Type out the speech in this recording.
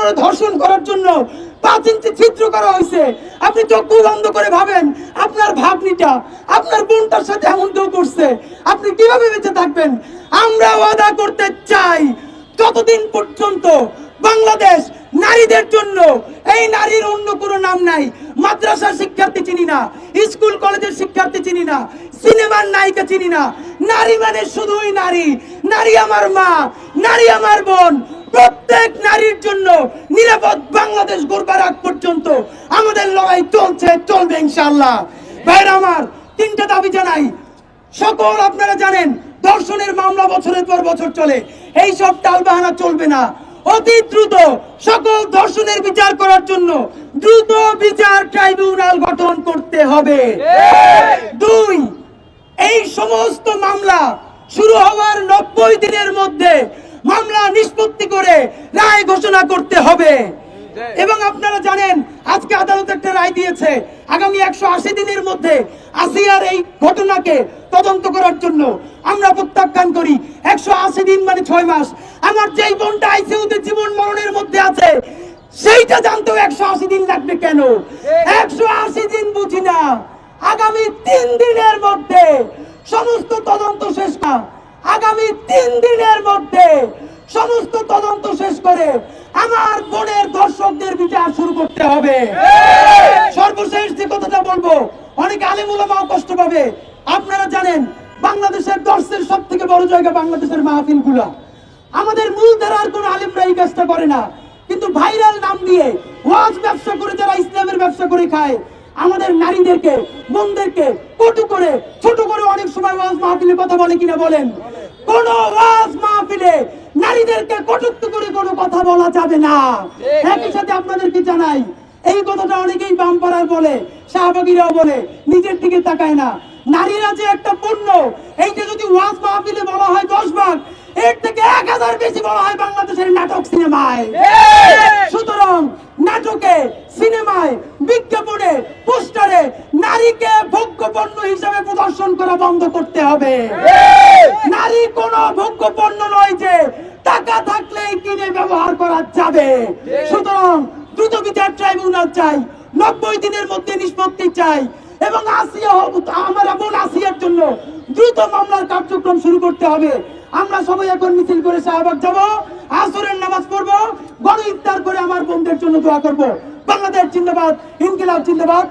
করে ধর্ষণ করার জন্য পাঁচ ইঞ্চি ছিদ্র করা হয়েছে। আপনি চক্ষু বন্ধ করে ভাবেন, আপনার আপনার বোনটার সাথে এমন কেউ করছে। আপনি কীভাবে বেঁচে থাকবেন? আমরা ওয়াদা করতে চাই পর্যন্ত বাংলাদেশ নারীদের জন্য, এই নারীর অন্য কোনো নাম নাই। মাদ্রাসার শিক্ষার্থী চিনি না, স্কুল, কলেজের শিক্ষার্থী চিনি না, সিনেমার নায়িকা চিনি না। নারী মানে শুধুই নারী। নারী আমার মা, নারী আমার বোন। প্রত্যেক নারীর জন্য নিরাপদ বাংলাদেশ গড়বার আগ পর্যন্ত আমাদের লড়াই চলছে, চলবে ইনশাআল্লাহ। ভাইরা আমার, তিনটা দাবি জানাই। সকল আপনারা জানেন দর্শনের মামলা বছরের পর বছর চলে। এই সব টালবাহানা চলবে না। অতি দ্রুত সকল দর্শনের বিচার করার জন্য দ্রুত বিচার ট্রাইব্যুনাল গঠন করতে হবে। দুই, এই সমস্ত মামলা শুরু হওয়ার নব্বই দিনের মধ্যে মামলা নিষ্পত্তি করে রায় ঘোষণা করতে হবে। এবং আপনারা জানেন আজকে আদালত একটা রায় দিয়েছে আগামী একশো আশি দিনের মধ্যে আসিয়ার এই ঘটনাকে তদন্ত করার জন্য আমরা প্রত্যাখ্যান করি। একশো আশি দিন মানে ছয় মাস। আমার যেই বোনটা আইসিউতে জীবন মরণের মধ্যে আছে সেইটা জানতেও একশো আশি দিন লাগবে কেন? একশো আশি দিন বুঝি না। আগামী তিন দিনের মধ্যে সমস্ত তদন্ত শেষ না আগামী তিন দিনের মধ্যে সমস্ত তদন্ত শেষ করে আমার বোনের দর্শকদের বিচার শুরু করতে হবে। সর্বশেষ যে কথাটা বলব, অনেক আলিমুলামাও কষ্ট পাবে। আপনারা জানেন, বাংলাদেশের দর্শের সব থেকে বড় জায়গা বাংলাদেশের মাহফিলগুলা আমাদের মূল ধারার কোন আলিমরা এই কাজটা করে না। কিন্তু ভাইরাল নাম দিয়ে ওয়াজ ব্যবসা করে যারা ইসলামের ব্যবসা করে খায়, আমাদের নারীদেরকে বোনদেরকে কটু করে, ছোট করে অনেক সময় ওয়াজ মাহফিলে কথা বলে কিনা বলেন। কোন ওয়াজ মাহফিলে নারীদেরকে কটুক্ত করে কোনো কথা বলা যাবে না। একই সাথে আপনাদেরকে জানাই এই কথাটা অনেকেই বাম পাড়ার বলে শাহবাগিরাও বলে নিজের দিকে তাকায় না। নারীরা যে একটা পণ্য এইটা যদি ওয়াজ মাহফিলে বলা হয় দশ ভাগ এর থেকে এক হাজার বেশি বলা হয় বাংলাদেশের নাটক সিনেমায়। সুতরাং নাটকে সিনেমায় বিজ্ঞাপনে নারীকে ভোগ্য পণ্য হিসাবে প্রদর্শন করা বন্ধ করতে হবে। নারী কোনো ভোগ্য পণ্য নয় যে টাকা থাকলেই কিনে ব্যবহার করা যাবে। সুতরাং দ্রুত বিচার ট্রাইব্যুনাল চাই নব্বই দিনের মধ্যে নিষ্পত্তি চাই এবং আসিয়া হব- আমার বোন আসিয়ার জন্য দ্রুত মামলার কার্যক্রম শুরু করতে হবে। আমরা সবাই এখন মিছিল করে শাহবাগ যাব আসরের নামাজ পড়ব গণ ইফতার করে আমার বোনদের জন্য দোয়া করব। বাংলাদেশ জিন্দাবাদ ইনকিলাব জিন্দাবাদ।